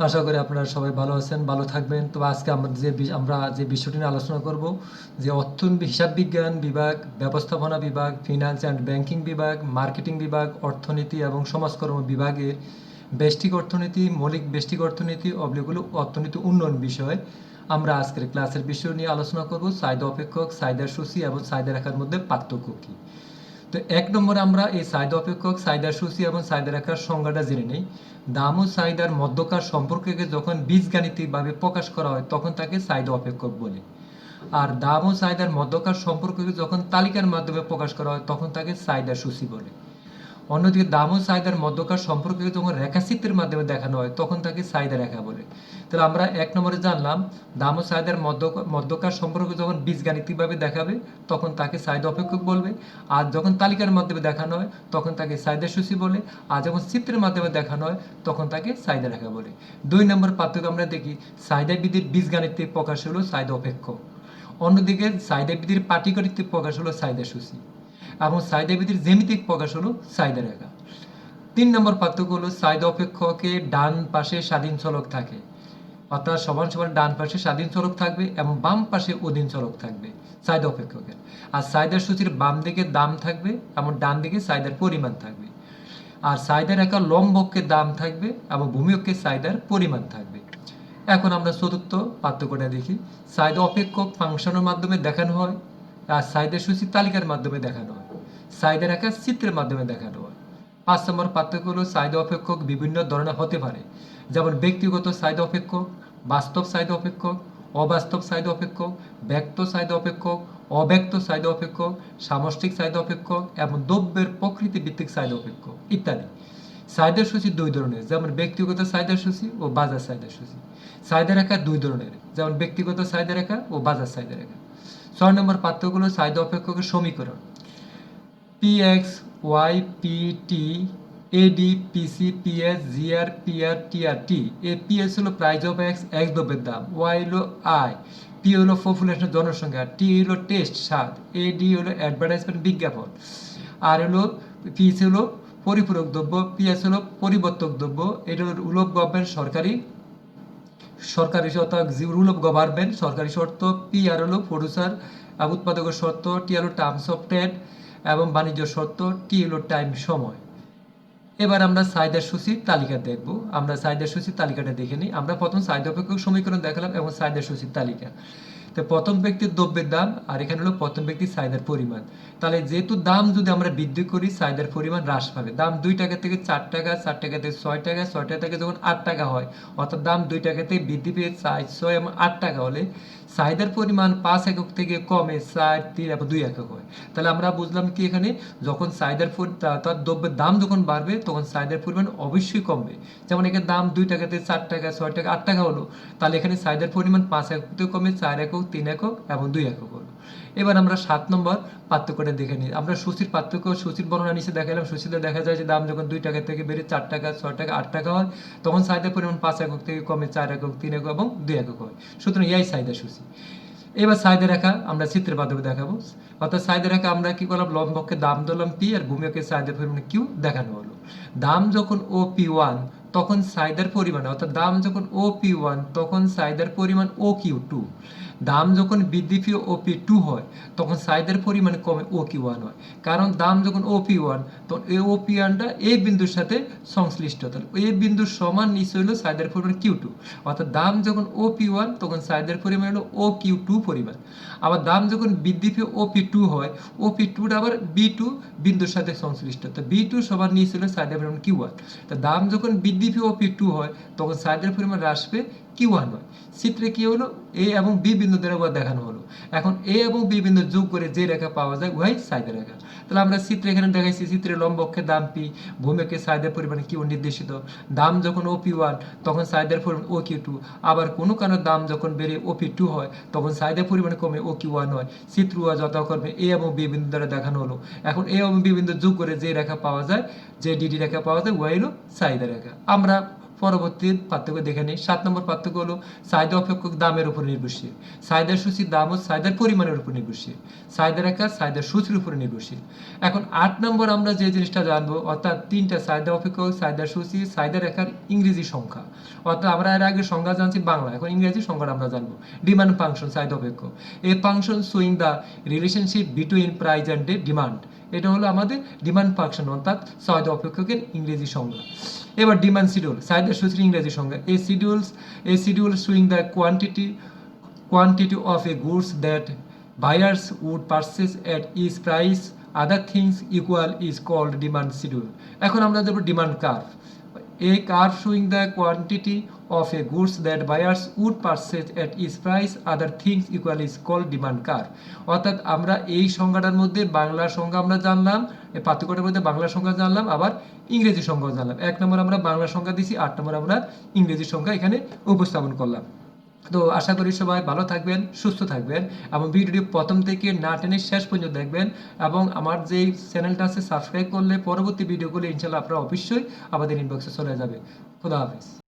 আশা করি আপনারা সবাই ভালো আছেন, ভালো থাকবেন। তো আজকে আমরা যে আমরা যে বিষয়টি নিয়ে আলোচনা করব, যে অর্থনীতি হিসাব বিজ্ঞান বিভাগ, ব্যবস্থাপনা বিভাগ ফিনান্স অ্যান্ড ব্যাংকিং বিভাগ মার্কেটিং বিভাগ, অর্থনীতি এবং সমাজকর্ম বিভাগের ব্যষ্টিক অর্থনীতি, মৌলিক ব্যষ্টিক অর্থনীতি অবলিগুলো অর্থনীতি উন্নয়ন বিষয় আমরা আজকের ক্লাসের বিষয় নিয়ে আলোচনা করব। চাহিদা অপেক্ষক চাহিদার সূচি এবং চাহিদা রেখার মধ্যে পার্থক্য কী? তো এক নম্বরে আমরা এই সাইদা অপেক্ষক চাহিদার সূচি এবং সাইদার রেখার সংজ্ঞাটা জেনে নিই। দাম ও চাহিদার মধ্যকার সম্পর্ককে যখন বীজগাণিতিকভাবে প্রকাশ করা হয়, তখন তাকে সাইদা অপেক্ষক বলে। আর দাম ও চাহিদার মধ্যকার সম্পর্ককে যখন তালিকার মাধ্যমে প্রকাশ করা হয়, তখন তাকে সাইদার সূচি বলে। অন্যদিকে দাম ও চাহিদার মধ্যকার সম্পর্ককে যখন রেখাচিত্রের মাধ্যমে দেখানো হয়, তখন তাকে চাহিদা রেখা বলে। তাহলে আমরা এক নম্বরে জানলাম দাম ও চাহিদার মধ্য মধ্যকার সম্পর্ক যখন বীজগাণিতিকভাবে দেখাবে, তখন তাকে চাহিদা অপেক্ষক বলবে। আর যখন তালিকার মাধ্যমে দেখানো হয়, তখন তাকে চাহিদা সূচি বলে। আর যখন চিত্রের মাধ্যমে দেখানো হয়, তখন তাকে চাহিদা রেখা বলে। দুই নম্বর পার্থক্য আমরা দেখি চাহিদা বিধির বীজগাণিতিক প্রকাশ হলো চাহিদা অপেক্ষক অন্যদিকে চাহিদা বিধির পাটিগণিতিক প্রকাশ হলো চাহিদা সূচি। এবং চাহিদা বিধির জ্যামিতিক প্রকাশ হলো সাইদা রেখা। তিন নম্বর পার্থক্য হলো চাহিদা অপেক্ষকে ডান পাশে স্বাধীন চলক থাকে। অর্থাৎ সমান সমান ডান পাশে স্বাধীন চলক থাকবে এবং বাম পাশে অধীন চলক থাকবে চাহিদা অপেক্ষকের। আর সাইদার সূচির বাম দিকে দাম থাকবে এবং ডান দিকে সাইদার পরিমাণ থাকবে। আর চাহিদা রেখা লম্বককে দাম থাকবে এবং ভূমিয়ককে সাইদার পরিমাণ থাকবে। এখন আমরা চতুর্থ পার্থক্যটা দেখি। চাহিদা অপেক্ষক ফাংশনের মাধ্যমে দেখানো হয় আর চাহিদা সূচির তালিকার মাধ্যমে দেখানো হয়। চাহিদা রেখা চিত্রের মাধ্যমে দেখানো হয়। পাঁচ নম্বর পার্থক্য হলো চাহিদা অপেক্ষক বিভিন্ন ধরনের হতে পারে। যেমন ব্যক্তিগত চাহিদা অপেক্ষক, বাস্তব চাহিদা অপেক্ষক, অবাস্তব চাহিদা অপেক্ষক, ব্যক্ত চাহিদা অপেক্ষক, অব্যক্ত চাহিদা অপেক্ষক, সামষ্টিক চাহিদা অপেক্ষক এবং দ্রব্যের প্রকৃতি ভিত্তিক চাহিদা অপেক্ষক ইত্যাদি। চাহিদার সূচি দুই ধরনের, যেমন ব্যক্তিগত চাহিদার সূচি ও বাজার চাহিদার সূচি। চাহিদা রেখা দুই ধরনের, যেমন ব্যক্তিগত চাহিদা রেখা ও বাজার চাহিদা রেখা ছয় নম্বর হলো চাহিদা অপেক্ষকের সমীকরণ। P X Y P T AD PC PS GR PR TR T A PS হলো প্রাইস অফ এক্স এক্স দ্রব্যের দাম। ওয়াই হলো আই পি হলো পপুলেশন জনসংখ্যা। টি হলো টেস্ট স্বাদ। এডি হলো অ্যাডভার্টাইজমেন্ট বিজ্ঞাপন। আর হলো পিসি হলো পরিপূরক দ্রব্য। পিএস হলো পরিবর্তক দ্রব্য। এটা হলো রুল অফ গভর্নমেন্ট সরকারি। সরকারি অর্থাৎ রুল অফ গভর্নমেন্ট সরকারি শর্ত। পি আর হলো প্রডিউসার উৎপাদকের শর্ত। টি হলো টার্মস অফ ট্রেড এবং বাণিজ্য শর্ত টি হলো টাইম সময়। এবার আমরা চাহিদার সূচির তালিকা দেখব। আমরা চাহিদার সূচির তালিকাটা দেখে নিই। আমরা প্রথম চাহিদা অপেক্ষক সমীকরণ দেখালাম এবং চাহিদার সূচির তালিকা। তো প্রথম ব্যক্তির দ্রব্যের দাম আর এখানে হলো প্রথম ব্যক্তির চাহিদার পরিমাণ। তাহলে যেহেতু দাম যদি আমরা বৃদ্ধি করি চাহিদার পরিমাণ হ্রাস পাবে। দাম দুই টাকা থেকে চার টাকা চার টাকা থেকে ছয় টাকা ছয় টাকা থেকে যখন আট টাকা হয়, অর্থাৎ দাম দুই টাকা থেকে বৃদ্ধি পেয়ে চার, ছয় এবং আট টাকা হলে চাহিদার পরিমাণ পাঁচ একক থেকে কমে সাইড তিন এবং দুই একক হয়। তাহলে আমরা বুঝলাম কি এখানে যখন সাইদের তার দ্রব্যের দাম যখন বাড়বে, তখন সাইদের পরিমাণ অবশ্যই কমবে। যেমন এখানে দাম দুই টাকা থেকে চার টাকা, ছয় টাকা, আট টাকা হলো, তাহলে এখানে সাইদের পরিমাণ পাঁচ একক থেকে কমে চার একক, তিন একক এবং দুই একক এবার আমরা সাত নম্বর পার্থক্যটা দেখে নিই। আমরা সূচির পার্থক্য সূচির বর্ণনা নিচে দেখালাম সূচিতে দেখা যায় যে দাম যখন দুই টাকা থেকে বেড়ে চার টাকা, ছয় টাকা, আট টাকা হয়, তখন চাহিদার পরিমাণ পাঁচ একক থেকে কমে চার একক, তিন একক এবং দুই একক হয়। সুতরাং এই চাহিদা সূচি। এবার চাহিদা রেখা আমরা চিত্রের মাধ্যমে দেখাবো। অর্থাৎ চাহিদা রেখা আমরা কি করলাম? লম্বককে দাম দিলাম পি আর ভূমিকে চাহিদার পরিমাণ কিউ দেখানো হলো। দাম যখন ও পি ওয়ান তখন চাহিদার পরিমাণ, অর্থাৎ দাম যখন ও পি ওয়ান তখন চাহিদার পরিমাণ ও কিউ টু দাম যখন বৃদ্ধি পি ও পি টু হয়, তখন চাহিদার পরিমাণ কমে ও কিউ ওয়ান হয়। কারণ দাম যখন ও পি ওয়ান তখন এ ও পি ওয়ানটা এই বিন্দুর সাথে সংশ্লিষ্ট। তাহলে এই বিন্দুর সমান নিচে হলো চাহিদার পরিমাণ কিউ টু অর্থাৎ দাম যখন ও পি ওয়ান তখন চাহিদার পরিমাণ হলো ও কিউ টু পরিমাণ। আবার দাম যখন বৃদ্ধি পেয়ে ও পি টু হয় ও পি টুটা আবার বি টু বিন্দুর সাথে সংশ্লিষ্ট। তো বি টু সবার নিচে হলো চাহিদার পরিমাণ কিউ ওয়ান তা দাম যখন বৃদ্ধি পেয়ে ও পি টু হয়, তখন চাহিদার পরিমাণ হ্রাস পেয়ে কিউ ওয়ান হয় চিত্রে কি হলো? এ এবং বি বিন্দু দ্বারা উহা দেখানো হলো। এখন এ এবং বি বিন্দু যোগ করে যে রেখা পাওয়া যায়, উহাই চাহিদা রেখা। তাহলে আমরা চিত্রে এখানে দেখাইছি চিত্রে লম্বক্ষে দাম পি, ভূমিকে চাহিদার পরিমাণ কিউ নির্দেশিত। দাম যখন ও পি ওয়ান, তখন চাহিদার পরিমাণ ও কিউ টু। আবার কোনো কারণে দাম যখন বেড়ে ও পি টু হয়, তখন চাহিদার পরিমাণ কমে ও কিউ ওয়ান হয়। চিত্র উহা যথাক্রমে এ এবং বি বিন্দু দ্বারা দেখানো হলো। এখন এ এবং বি বিন্দু যোগ করে যে রেখা পাওয়া যায়, যে ডিডি রেখা পাওয়া যায়, উহাই হলো চাহিদা রেখা। আমরা পরবর্তী পার্থক্য দেখে নিই। সাত নম্বর পার্থক্য হলো চাহিদা অপেক্ষক দামের উপর নির্ভরশীল। চাহিদার সূচির দাম ও চাহিদার পরিমাণের উপর নির্ভরশীল। চাহিদার একা চাহিদার সূচির উপর নির্ভরশীল। এখন আট নম্বর আমরা যে জিনিসটা জানব, অর্থাৎ তিনটা চাহিদা অপেক্ষক চাহিদার সূচি চাহিদা রেখার ইংরেজি সংখ্যা। অর্থাৎ আমরা এর আগে সংজ্ঞা জানছি বাংলা, এখন ইংরেজি সংখ্যাটা আমরা জানব। ডিমান্ড ফাংশন চাহিদা অপেক্ষক এই function showing the relationship between price and demand এটা হলো আমাদের ডিমান্ড ফাংশন অর্থাৎ চাহিদা অপেক্ষকের ইংরেজি সংজ্ঞা। এবার ডিমান্ড শিডিউল চাহিদা সূত্রে ইংরেজি সংজ্ঞা। A schedules a schedule showing the quantity quantity of a goods that buyers would purchase at each price other things equal is called demand schedule এখন আমরা দেবো demand curve a car showing the quantity of a goods that buyers would purchase at its price, other things equal is called demand car. অর্থাৎ আমরা এই সংজ্ঞাটার মধ্যে বাংলা সংজ্ঞা আমরা জানলাম, এই পার্থক্যটার মধ্যে বাংলা সংজ্ঞা জানলাম, আবার ইংরেজি সংজ্ঞা জানলাম। এক নম্বর আমরা বাংলা সংজ্ঞা দিছি, আট নম্বর আমরা ইংরেজি সংজ্ঞা এখানে উপস্থাপন করলাম। তো আশা করি সবাই ভালো থাকবেন, সুস্থ থাকবেন এবং ভিডিওটি প্রথম থেকে না টেনে শেষ পর্যন্ত দেখবেন এবং আমার যেই চ্যানেলটা আছে সাবস্ক্রাইব করলে পরবর্তী ভিডিওগুলো ইনশাল্লাহ আপনারা অবশ্যই আমাদের ইনবক্সে চলে যাবে। খুদা হাফিজ।